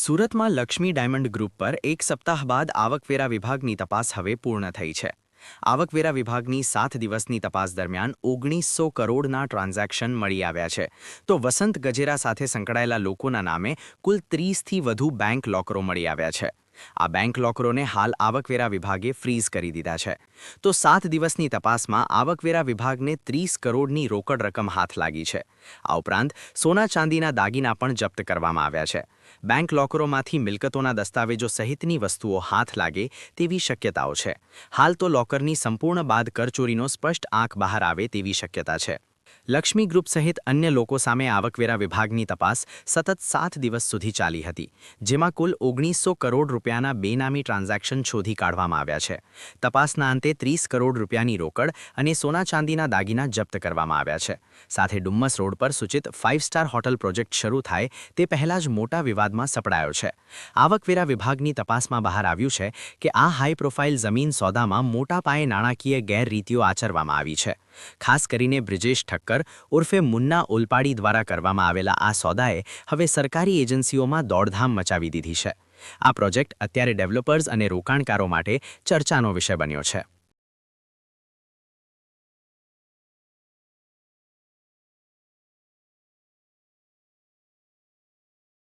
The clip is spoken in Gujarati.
સુરતમાં લક્ષ્મી ડાયમંડ ગ્રુપ પર એક સપ્તાહ બાદ આવકવેરા વિભાગની તપાસ હવે પૂર્ણ થઈ છે. આવકવેરા વિભાગની સાત દિવસની તપાસ દરમિયાન ઓગણીસો કરોડના ટ્રાન્ઝેક્શન મળી આવ્યા છે. તો વસંત ગજેરા સાથે સંકળાયેલા લોકોના નામે કુલ ત્રીસથી વધુ બેંક લોકરો મળી આવ્યા છે. આ બેંક લોકરોને હાલ આવકવેરા વિભાગે ફ્રીઝ કરી દીધા છે. તો સાત દિવસની તપાસમાં આવકવેરા વિભાગને ત્રીસ કરોડની રોકડ રકમ હાથ લાગી છે. આ ઉપરાંત સોના ચાંદીના દાગીના પણ જપ્ત કરવામાં આવ્યા છે. બેંક લોકરોમાંથી મિલકતોના દસ્તાવેજો સહિતની વસ્તુઓ હાથ લાગે તેવી શક્યતાઓ છે. હાલ તો લોકરની સંપૂર્ણ બાદ કરચોરીનો સ્પષ્ટ આંખ બહાર આવે તેવી શક્યતા છે. લક્ષ્મી ગ્રુપ સહિત અન્ય લોકો સામે આવકવેરા વિભાગની તપાસ સતત સાત દિવસ સુધી ચાલી હતી, જેમાં કુલ ઓગણીસો કરોડ રૂપિયાના બેનામી ટ્રાન્ઝેક્શન શોધી કાઢવામાં આવ્યા છે. તપાસના અંતે ત્રીસ કરોડ રૂપિયાની રોકડ અને સોના ચાંદીના દાગીના જપ્ત કરવામાં આવ્યા છે. સાથે ડુમ્મસ રોડ પર સૂચિત ફાઇવ સ્ટાર હોટલ પ્રોજેક્ટ શરૂ થાય તે પહેલાં જ મોટા વિવાદમાં સપડાયો છે. આવકવેરા વિભાગની તપાસમાં બહાર આવ્યું છે કે આ હાઈ પ્રોફાઇલ જમીન સોદામાં મોટા પાયે નાણાકીય ગેરરીતિઓ આચરવામાં આવી છે. ખાસ કરીને બ્રિજેશ ઠક્કર ઉર્ફે મુન્ના ઓલપાડી દ્વારા કરવામાં આવેલા આ સોદાએ હવે સરકારી એજન્સીઓમાં દોડધામ મચાવી દીધી છે. આ પ્રોજેક્ટ અત્યારે ડેવલપર્સ અને રોકાણકારો માટે ચર્ચાનો વિષય બન્યો છે.